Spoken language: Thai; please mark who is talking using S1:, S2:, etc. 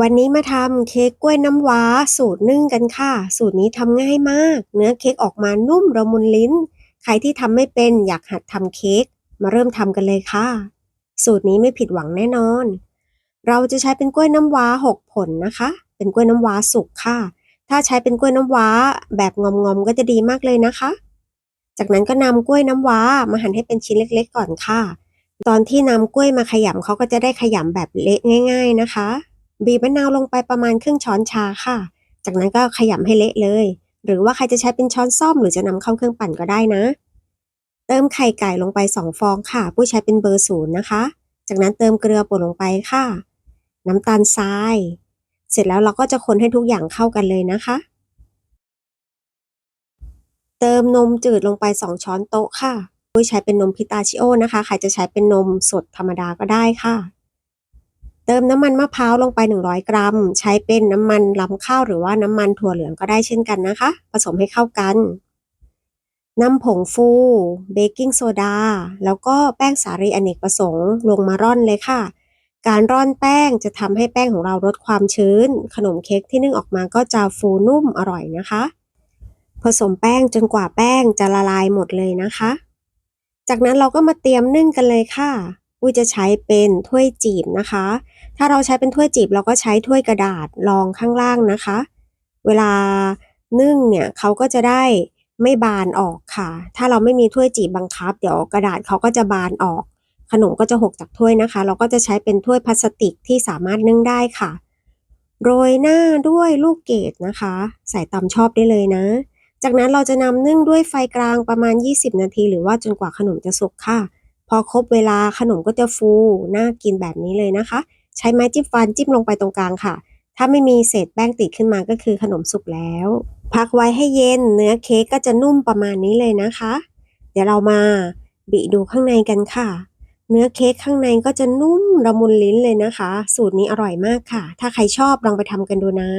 S1: วันนี้มาทำเค้กกล้วยน้ำว้าสูตรนึ่งกันค่ะ สูตรนี้ทำง่ายมาก เนื้อเค้กออกมานุ่มละมุนลิ้น ใครที่ทำไม่เป็นอยากหัดทำเค้กมาเริ่มทำกันเลยค่ะ สูตรนี้ไม่ผิดหวังแน่นอน เราจะใช้เป็นกล้วยน้ำว้าหกผลนะคะ เป็นกล้วยน้ำว้าสุกค่ะ ถ้าใช้เป็นกล้วยน้ำว้าแบบงอมๆก็จะดีมากเลยนะคะ จากนั้นก็นำกล้วยน้ำว้ามาหั่นให้เป็นชิ้นเล็กๆ ก่อนค่ะ ตอนที่นำกล้วยมาขยำเขาก็จะได้ขยำแบบเละง่าย ๆนะคะ บีบมะนาวลงไปประมาณครึ่งช้อนชาค่ะ จากนั้นก็ขยำให้เละเลย หรือว่าใครจะใช้เป็นช้อนส้อมหรือจะนำเข้าเครื่องปั่นก็ได้นะ เติมไข่ไก่ลงไป 2 ฟองค่ะ ผู้ใช้เป็นเบอร์ศูนย์นะคะ จากนั้นเติมเกลือป่นลงไปค่ะ น้ำตาลทราย เสร็จแล้วเราก็จะคนให้ทุกอย่างเข้ากันเลยนะคะ เติมนมจืดลงไป 2 ช้อนโต๊ะค่ะผู้ใช้เป็นนมพิตาชิโอนะคะ ใครจะใช้เป็นนมสดธรรมดาก็ได้ค่ะ เติมน้ำมันมะพร้าวลงไป 100 กรัม ใช้เป็นน้ำมันลำข้าวหรือว่าน้ำมันถั่วเหลืองก็ได้เช่นกันนะคะ ผสมให้เข้ากันน้ำผงฟู เบกกิ้งโซดา แล้วก็แป้งสาลีอเนกประสงค์ลงมาร่อนเลยค่ะ การร่อนแป้งจะทำให้แป้งของเราลดความชื้น ขนมเค้กที่นึ่งออกมาก็จะฟูนุ่มอร่อยนะคะ ผสมแป้งจนกว่าแป้งจะละลายหมดเลยนะคะ จากนั้นเราก็มาเตรียมนึ่งกันเลยค่ะ อุ้ยจะใช้เป็นถ้วยจีบนะคะ ถ้าเราใช้เป็นถ้วยจีบเราก็ใช้ถ้วยกระดาษรองข้างล่างนะคะ เวลานึ่งเนี่ยเขาก็จะได้ไม่บานออกค่ะ ถ้าเราไม่มีถ้วยจีบบังคับ เดี๋ยวกระดาษเขาก็จะบานออก ขนมก็จะหกจากถ้วยนะคะ เราก็จะใช้เป็นถ้วยพลาสติกที่สามารถนึ่งได้ค่ะ โรยหน้าด้วยลูกเกดนะคะ ใส่ตามชอบได้เลยนะ จากนั้นเราจะนำนึ่งด้วยไฟกลางประมาณ 20 นาที หรือว่าจนกว่าขนมจะสุกค่ะ พอครบเวลาขนมก็จะฟูน่ากินแบบนี้เลยนะคะ ใช้ไม้จิ้มฟันจิ้มลงไปตรงกลางค่ะ ถ้าไม่มีเศษแป้งติดขึ้นมาก็คือขนมสุกแล้ว พักไว้ให้เย็นเนื้อเค้กก็จะนุ่มประมาณนี้เลยนะคะ เดี๋ยวเรามาบิดูข้างในกันค่ะ เนื้อเค้กข้างในก็จะนุ่มละมุนลิ้นเลยนะคะ สูตรนี้อร่อยมากค่ะ ถ้าใครชอบลองไปทำกันดูนะ